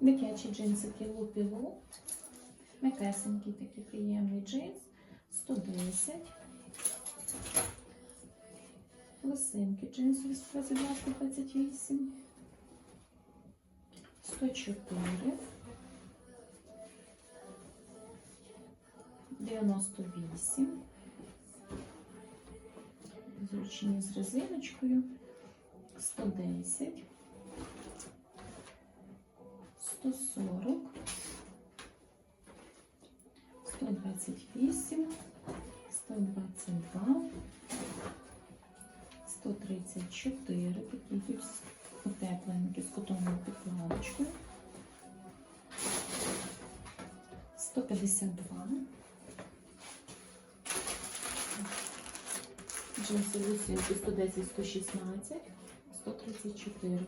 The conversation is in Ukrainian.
Дитячі джинсики лупілу. М'якесенький такий приємний джинс. 110. Лосинки джинсові 122, 128. 104. 98. Зручні з резиночкою. 110. 140. 128. 122. 134. Такі тут утепленькі з котовою підкладочкою. 152. Джинси лусинки 110, 116, 134.